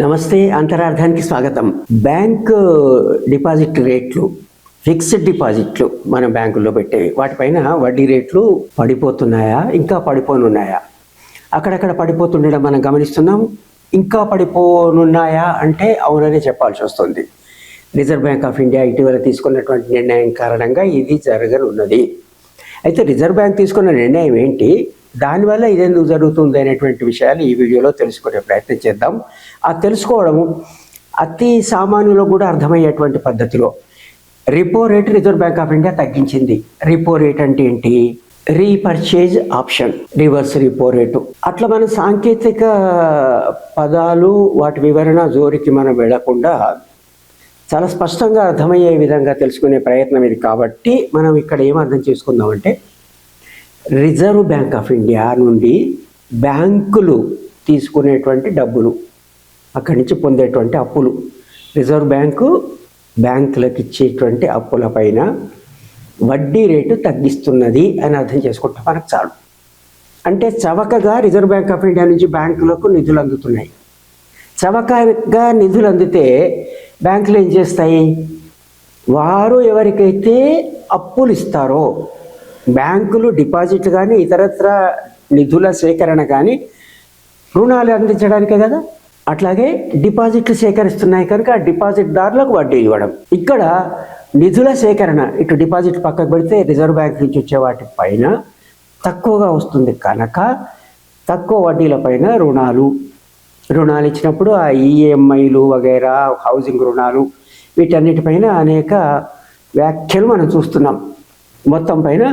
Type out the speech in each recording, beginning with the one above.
నమస్తే అంతరార్థానికి స్వాగతం. Bank deposit రేట్లు ఫిక్స్డ్ డిపాజిట్లు మన బ్యాంకుల్లో పెట్టేవి. వాటిపైన వడ్డీ రేట్లు పడిపోతున్నాయా ఇంకా పడిపోనున్నాయా? అక్కడక్కడ పడిపోతుండడం మనం గమనిస్తున్నాం. ఇంకా పడిపోనున్నాయా అంటే అవుననే చెప్పాల్సి వస్తుంది. రిజర్వ్ బ్యాంక్ ఆఫ్ ఇండియా ఇటీవల తీసుకున్నటువంటి నిర్ణయం కారణంగా ఇది జరగనున్నది. అయితే రిజర్వ్ బ్యాంక్ తీసుకున్న నిర్ణయం ఏంటి? దానివల్ల ఇదేందుకు జరుగుతుంది అనేటువంటి విషయాలు ఈ వీడియోలో తెలుసుకునే ప్రయత్నం చేద్దాం. ఆ తెలుసుకోవడము అతి సామాన్యులకు కూడా అర్థమయ్యేటువంటి పద్ధతిలో. Repo rate reserve bank of India తగ్గించింది. రిపో రేట్ అంటే ఏంటి? Repurchase option reverse repo rate అట్లా మన సాంకేతిక పదాలు వాటి వివరణ జోరికి మనం వెళ్ళకుండా చాలా స్పష్టంగా అర్థమయ్యే విధంగా తెలుసుకునే ప్రయత్నం ఇది కాబట్టి మనం ఇక్కడ ఏం అర్థం చేసుకుందామంటే రిజర్వ్ బ్యాంక్ ఆఫ్ ఇండియా నుండి బ్యాంకులు తీసుకునేటువంటి డబ్బులు అక్కడి నుంచి పొందేటువంటి అప్పులు. రిజర్వ్ బ్యాంకు బ్యాంకులకు ఇచ్చేటువంటి అప్పుల పైన వడ్డీ రేటు తగ్గిస్తున్నది అని అర్థం చేసుకుంటే మనకు చాలు. అంటే చవకగా రిజర్వ్ బ్యాంక్ ఆఫ్ ఇండియా నుంచి బ్యాంకులకు నిధులు అందుతున్నాయి. చవకగా నిధులు అందితే బ్యాంకులు ఏం చేస్తాయి? వారు ఎవరికైతే అప్పులు ఇస్తారో బ్యాంకులు డిపాజిట్ కానీ ఇతరత్ర నిధుల సేకరణ కానీ రుణాలు అందించడానికే కదా? అట్లాగే డిపాజిట్లు సేకరిస్తున్నాయి కనుక ఆ డిపాజిట్దారులకు వడ్డీ ఇవ్వడం. ఇక్కడ నిధుల సేకరణ ఇటు డిపాజిట్ పక్కకు పెడితే రిజర్వ్ బ్యాంక్ నుంచి వచ్చే వాటి పైన తక్కువగా వస్తుంది కనుక తక్కువ వడ్డీల పైన రుణాలు రుణాలు ఇచ్చినప్పుడు ఆ ఈఎంఐలు వగైరా హౌసింగ్ రుణాలు వీటన్నిటిపైన అనేక వ్యాఖ్యలు మనం చూస్తున్నాం. మొత్తం పైన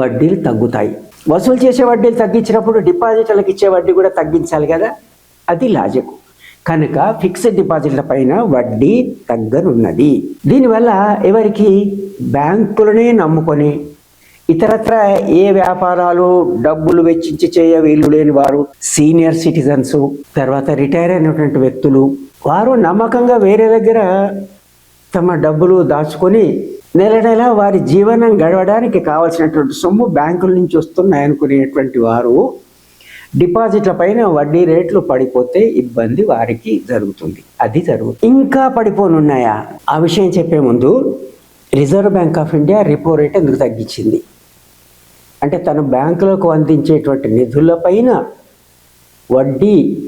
వడ్డీలు తగ్గుతాయి. వసూలు చేసే వడ్డీలు తగ్గించినప్పుడు డిపాజిట్లకు ఇచ్చే వడ్డీ కూడా తగ్గించాలి కదా. అది లాజిక్. కనుక ఫిక్స్డ్ డిపాజిట్ల పైన వడ్డీ తగ్గనున్నది. దీనివల్ల ఎవరికి? బ్యాంకులనే నమ్ముకొని. ఇతరత్ర ఏ వ్యాపారాలు డబ్బులు వెచ్చించి చేయ వీలు లేని వారు? సీనియర్ సిటిజన్స్ తర్వాత రిటైర్ అయినటువంటి వ్యక్తులు. వారు నమ్మకంగా వేరే దగ్గర తమ డబ్బులు దాచుకొని నెల నెల వారి జీవనం గడవడానికి కావలసినటువంటి సొమ్ము బ్యాంకుల నుంచి వస్తున్నాయనుకునేటువంటి వారు డిపాజిట్ల పైన వడ్డీ రేట్లు పడిపోతే ఇబ్బంది వారికి జరుగుతుంది. అది జరుగుతుంది. ఇంకా పడిపోనున్నాయా? ఆ విషయం చెప్పే ముందు reserve bank of India repo rate ఎందుకు తగ్గించింది? అంటే తను బ్యాంకులకు అందించేటువంటి నిధులపైన వడ్డీ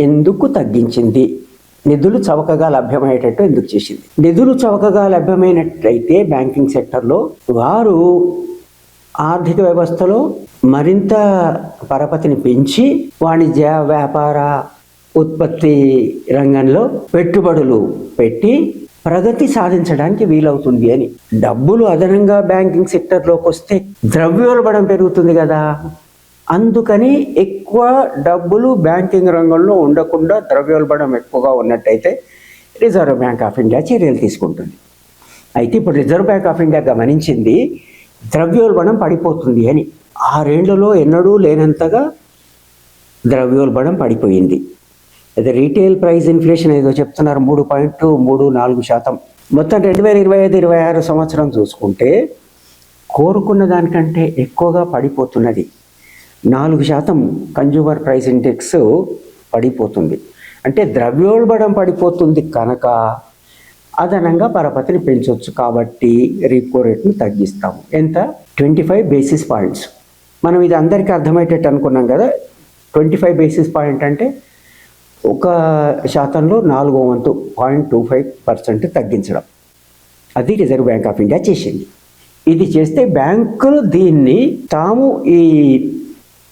ఎందుకు తగ్గించింది? నిధులు చవకగా లభ్యమయ్యేటట్టు ఎందుకు చేసింది? నిధులు చవకగా లభ్యమైనట్లయితే బ్యాంకింగ్ సెక్టర్లో వారు ఆర్థిక వ్యవస్థలో మరింత పరపతిని పెంచి వాణిజ్య వ్యాపార ఉత్పత్తి రంగంలో పెట్టుబడులు పెట్టి ప్రగతి సాధించడానికి వీలవుతుంది అని. డబ్బులు అదనంగా బ్యాంకింగ్ సెక్టర్లోకి వస్తే ద్రవ్యోల్బణం పెరుగుతుంది కదా. అందుకని ఎక్కువ డబ్బులు బ్యాంకింగ్ రంగంలో ఉండకుండా ద్రవ్యోల్బణం ఎక్కువగా ఉన్నట్టయితే రిజర్వ్ బ్యాంక్ ఆఫ్ ఇండియా చర్యలు తీసుకుంటుంది. అయితే ఇప్పుడు రిజర్వ్ బ్యాంక్ ఆఫ్ ఇండియా గమనించింది ద్రవ్యోల్బణం పడిపోతుంది అని. ఆరేళ్ళలో ఎన్నడూ లేనంతగా ద్రవ్యోల్బణం పడిపోయింది. అయితే రీటైల్ ప్రైస్ ఇన్ఫ్లేషన్ ఏదో చెప్తున్నారు మూడు పాయింట్ మూడు నాలుగు శాతం. మొత్తం రెండు వేల ఇరవై ఐదు ఇరవై ఆరు సంవత్సరం చూసుకుంటే కోరుకున్న దానికంటే ఎక్కువగా పడిపోతున్నది. నాలుగు శాతం కన్జ్యూమర్ ప్రైస్ ఇండెక్స్ పడిపోతుంది. అంటే ద్రవ్యోల్బణం పడిపోతుంది కనుక అదనంగా పరపతిని పెంచవచ్చు కాబట్టి రీపో రేట్ను తగ్గిస్తాము. ఎంత? ట్వంటీ ఫైవ్ బేసిస్ పాయింట్స్ మనం ఇది అందరికీ అర్థమయ్యేటట్టు అనుకున్నాం కదా? ట్వంటీ ఫైవ్ బేసిస్ పాయింట్ అంటే ఒక శాతంలో నాలుగో వంతు పాయింట్ టూ ఫైవ్ పర్సెంట్ తగ్గించడం. అది రిజర్వ్ బ్యాంక్ ఆఫ్ ఇండియా చేసింది. ఇది చేస్తే బ్యాంకులు దీన్ని తాము ఈ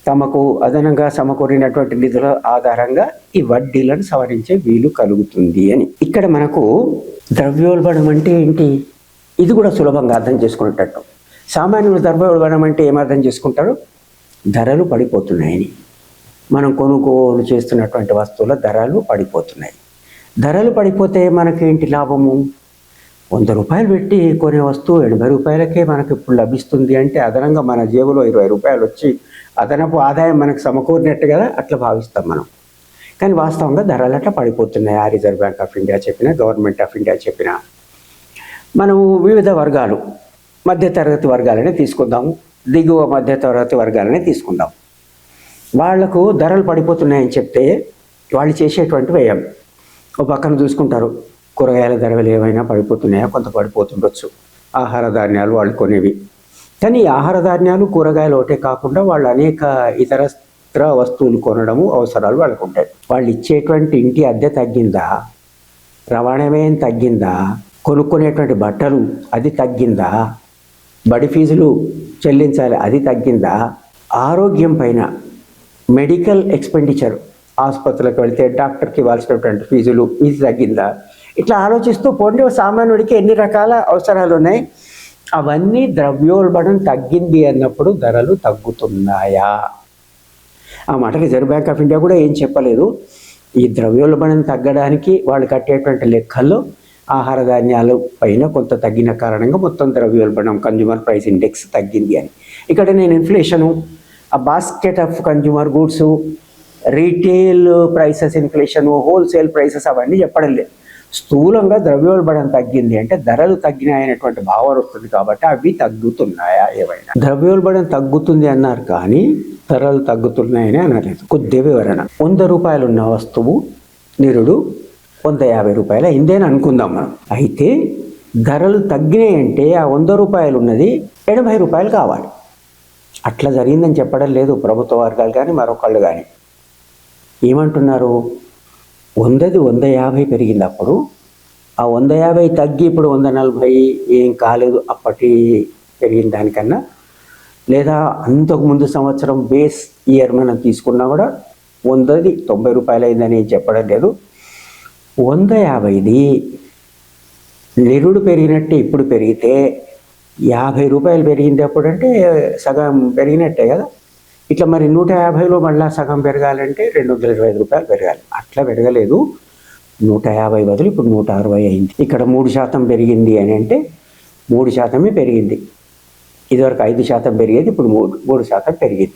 తమకు అదనంగా సమకూరినటువంటి నిధుల ఆధారంగా ఈ వడ్డీలను సవరించే వీలు కలుగుతుంది అని. ఇక్కడ మనకు ద్రవ్యోల్బణం అంటే ఏంటి? ఇది కూడా సులభంగా అర్థం చేసుకునేటట్టు. సామాన్యులు ద్రవ్యోల్బణం అంటే ఏం అర్థం చేసుకుంటారు? ధరలు పడిపోతున్నాయని. మనం కొనుగోలు చేస్తున్నటువంటి వస్తువుల ధరలు పడిపోతున్నాయి. ధరలు పడిపోతే మనకేంటి లాభము? వంద రూపాయలు పెట్టి కొనే వస్తువు ఎనభై రూపాయలకే మనకు ఇప్పుడు లభిస్తుంది అంటే అదనంగా మన జేబులో ఇరవై రూపాయలు వచ్చి అదనపు ఆదాయం మనకు సమకూరినట్టు కదా అట్లా భావిస్తాం మనం. కానీ వాస్తవంగా ధరలు అట్లా పడిపోతున్నాయి. ఆ రిజర్వ్ బ్యాంక్ ఆఫ్ ఇండియా చెప్పిన గవర్నమెంట్ ఆఫ్ ఇండియా చెప్పిన. మనము వివిధ వర్గాలు మధ్యతరగతి వర్గాలనే తీసుకుందాము దిగువ మధ్యతరగతి వర్గాలనే తీసుకుందాం. వాళ్ళకు ధరలు పడిపోతున్నాయని చెప్తే వాళ్ళు చేసేటువంటి వ్యయం. ఒక పక్కన చూసుకుంటారు. కూరగాయల ధరలు ఏమైనా పడిపోతున్నాయా? కొంత పడిపోతుండొచ్చు. ఆహార ధాన్యాలు వాళ్ళు కొనేవి. కానీ ఆహార ధాన్యాలు కూరగాయలు ఒకటే కాకుండా వాళ్ళు అనేక ఇతర వస్తువులు కొనడము అవసరాలు వాళ్ళకు ఉంటాయి వాళ్ళు ఇచ్చేటువంటి ఇంటి అద్దె తగ్గిందా? రవాణా వ్యయం తగ్గిందా? కొనుక్కునేటువంటి బట్టలు అది తగ్గిందా? బడి ఫీజులు చెల్లించాలి అది తగ్గిందా? ఆరోగ్యం పైన మెడికల్ ఎక్స్పెండిచర్ ఆసుపత్రులకు వెళితే డాక్టర్కి ఇవ్వాల్సినటువంటి ఫీజులు ఇది తగ్గిందా? ఇట్లా ఆలోచిస్తూ పోండి ఓ సామాన్యుడికి ఎన్ని రకాల అవసరాలు ఉన్నాయి? అవన్నీ ద్రవ్యోల్బణం తగ్గింది అన్నప్పుడు ధరలు తగ్గుతున్నాయా? ఆ మాట రిజర్వ్ బ్యాంక్ ఆఫ్ ఇండియా కూడా ఏం చెప్పలేదు. ఈ ద్రవ్యోల్బణం తగ్గడానికి వాళ్ళు కట్టేటువంటి లెక్కల్లో ఆహార ధాన్యాలు పైన కొంత తగ్గిన కారణంగా మొత్తం ద్రవ్యోల్బణం కన్జ్యూమర్ ప్రైస్ ఇండెక్స్ తగ్గింది అని. ఇక్కడ నేను ఇన్ఫ్లేషను ఆ basket of consumer goods retail prices inflation wholesale prices అవన్నీ చెప్పడం లేదు. స్థూలంగా ద్రవ్యోల్బణం తగ్గింది అంటే ధరలు తగ్గినాయనేటువంటి భావన వస్తుంది కాబట్టి అవి తగ్గుతున్నాయా ఏవైనా. ద్రవ్యోల్బణం తగ్గుతుంది అన్నారు కానీ ధరలు తగ్గుతున్నాయని అనలేదు. కొద్ది వివరణ. వంద రూపాయలు ఉన్న వస్తువు నిరుడు వంద యాభై రూపాయలు అయిందని అనుకుందాం మనం. అయితే ధరలు తగ్గినాయంటే ఆ వంద రూపాయలు ఉన్నది ఎనభై రూపాయలు కావాలి. అట్లా జరిగిందని చెప్పడం లేదు ప్రభుత్వ వర్గాలు కానీ మరొకళ్ళు కానీ. ఏమంటున్నారు? వందది వంద యాభై పెరిగింది అప్పుడు ఆ వంద యాభై తగ్గి ఇప్పుడు వంద నలభై ఏం కాలేదు అప్పటి పెరిగిన దానికన్నా. లేదా అంతకు ముందు సంవత్సరం బేస్ ఇయర్ మనం తీసుకున్నా కూడా వందది తొంభై రూపాయలు అయిందని చెప్పడం లేదు. వంద యాభైది నిరుడు పెరిగినట్టే ఇప్పుడు పెరిగితే యాభై రూపాయలు పెరిగింది అప్పుడంటే సగం పెరిగినట్టే కదా. ఇట్లా మరి నూట యాభైలో మళ్ళీ సగం పెరగాలంటే రెండు వందల ఇరవై ఐదు రూపాయలు పెరగాలి. అట్లా పెరగలేదు. నూట యాభై బదులు ఇప్పుడు నూట అరవై అయింది. ఇక్కడ మూడు శాతం పెరిగింది అని అంటే మూడు శాతమే పెరిగింది. ఇదివరకు ఐదు శాతం పెరిగేది ఇప్పుడు మూడు మూడు శాతం పెరిగింది.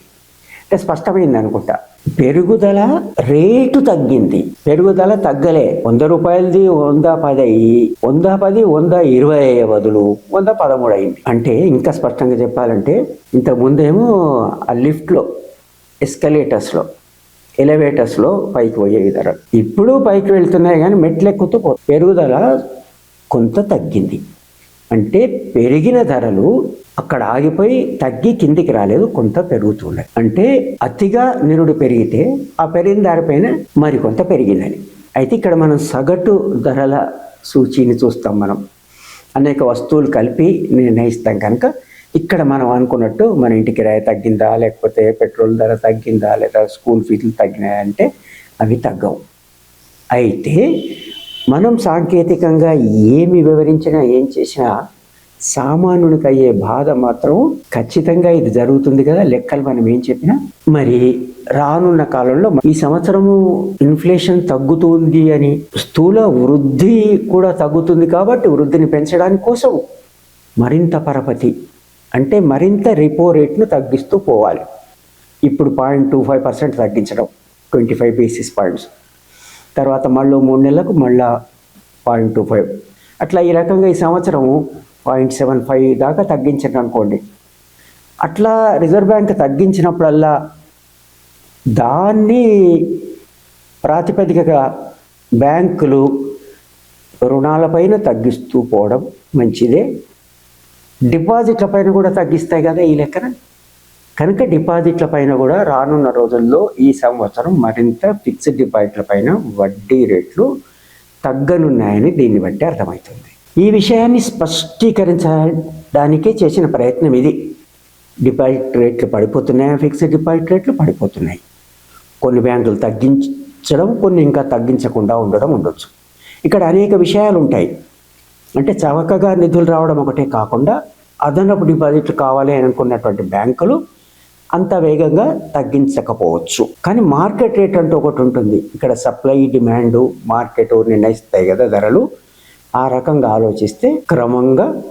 అంటే స్పష్టమైంది అనుకుంటా. పెరుగుదల రేటు తగ్గింది. పెరుగుదల తగ్గలే. వంద రూపాయలది వంద పది అయ్యి వంద పది వంద ఇరవై అయ్యే బదులు వంద పదమూడు అయింది. అంటే ఇంకా స్పష్టంగా చెప్పాలంటే ఇంతకుముందేమో ఆ లిఫ్ట్లో ఎస్కలేటర్స్లో ఎలివేటర్స్లో పైకి పోయేవి ధరలు. ఇప్పుడు పైకి వెళ్తున్నాయి కానీ మెట్లెక్కుతూ పో పెరుగుదల కొంత తగ్గింది. అంటే పెరిగిన ధరలు అక్కడ ఆగిపోయి తగ్గి కిందికి రాలేదు కొంత పెరుగుతున్నాయి అంటే అతిగా నిరుడు పెరిగితే ఆ పెరిగిన దారిపైన మరికొంత పెరిగిందని. అయితే ఇక్కడ మనం సగటు ధరల సూచీని చూస్తాం మనం. అనేక వస్తువులు కలిపి నిర్ణయిస్తాం కనుక ఇక్కడ మనం అనుకున్నట్టు మన ఇంటి కిరాయి తగ్గిందా లేకపోతే పెట్రోల్ ధర తగ్గిందా లేదా స్కూల్ ఫీజులు తగ్గినాయా అంటే అవి తగ్గవు. అయితే మనం సాంకేతికంగా ఏమి వివరించినా ఏం చేసినా సామాన్యునికి అయ్యే బాధ మాత్రం ఖచ్చితంగా ఇది జరుగుతుంది కదా లెక్కలు మనం ఏం చెప్పినా? మరి రానున్న కాలంలో ఈ సంవత్సరము ఇన్ఫ్లేషన్ తగ్గుతుంది అని స్థూల వృద్ధి కూడా తగ్గుతుంది కాబట్టి వృద్ధిని పెంచడానికి కోసం మరింత పరపతి అంటే మరింత రిపో రేట్ను తగ్గిస్తూ పోవాలి. ఇప్పుడు పాయింట్ టూ ఫైవ్ పర్సెంట్ తగ్గించడం ట్వంటీ ఫైవ్ బేసిస్ పాయింట్స్ తర్వాత మళ్ళీ మూడు నెలలకు మళ్ళా పాయింట్ టూ ఫైవ్. అట్లా ఈ రకంగా ఈ సంవత్సరము పాయింట్ సెవెన్ ఫైవ్ దాకా తగ్గించండి అనుకోండి. అట్లా రిజర్వ్ బ్యాంక్ తగ్గించినప్పుడల్లా దాన్ని ప్రాతిపదికగా బ్యాంకులు రుణాలపైన తగ్గిస్తూ పోవడం మంచిదే. డిపాజిట్ల పైన కూడా తగ్గిస్తాయి కదా ఈ లెక్కన. కనుక డిపాజిట్ల పైన కూడా రానున్న రోజుల్లో ఈ సంవత్సరం మరింత ఫిక్స్డ్ డిపాజిట్ల పైన వడ్డీ రేట్లు తగ్గనున్నాయని దీన్ని బట్టి అర్థమవుతుంది. ఈ విషయాన్ని స్పష్టీకరించడానికే చేసిన ప్రయత్నం ఇది. డిపాజిట్ రేట్లు పడిపోతున్నాయి? ఫిక్స్డ్ డిపాజిట్ రేట్లు పడిపోతున్నాయి. కొన్ని బ్యాంకులు తగ్గించడం కొన్ని ఇంకా తగ్గించకుండా ఉండడం ఉండొచ్చు. ఇక్కడ అనేక విషయాలు ఉంటాయి. అంటే చవకగా నిధులు రావడం ఒకటే కాకుండా అదనపు డిపాజిట్లు కావాలి అని అనుకున్నటువంటి బ్యాంకులు అంత వేగంగా తగ్గించకపోవచ్చు. కానీ మార్కెట్ రేట్ అంటూ ఒకటి ఉంటుంది. ఇక్కడ సప్లై డిమాండ్ మార్కెట్ నిర్ణయిస్తాయి కదా ధరలు. ఆ రకంగా ఆలోచిస్తే క్రమంగా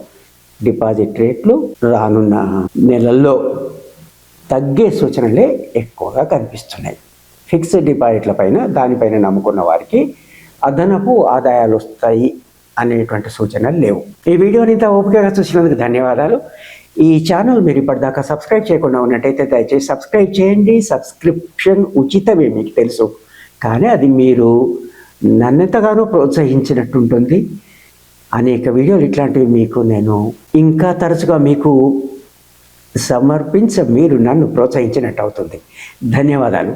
డిపాజిట్ రేట్లు రానున్న నెలల్లో తగ్గే సూచనలే ఎక్కువగా కనిపిస్తున్నాయి. ఫిక్స్డ్ డిపాజిట్ల పైన దానిపైన నమ్ముకున్న వారికి అదనపు ఆదాయాలు వస్తాయి అనేటువంటి సూచనలు లేవు. ఈ వీడియోని ఇంత ఓపికగా చూసినందుకు ధన్యవాదాలు. ఈ ఛానల్ మీరు ఇప్పటిదాకా సబ్స్క్రైబ్ చేయకుండా ఉన్నట్టయితే దయచేసి సబ్స్క్రైబ్ చేయండి. సబ్స్క్రిప్షన్ ఉచితమే మీకు తెలుసు. కానీ అది మీరు నన్నెంతగానో ప్రోత్సహించినట్టు ఉంటుంది అనేక వీడియోలు ఇట్లాంటివి మీకు నేను ఇంకా తరచుగా మీకు సమర్పించ మీరు నన్ను ప్రోత్సహించినట్టు అవుతుంది. ధన్యవాదాలు.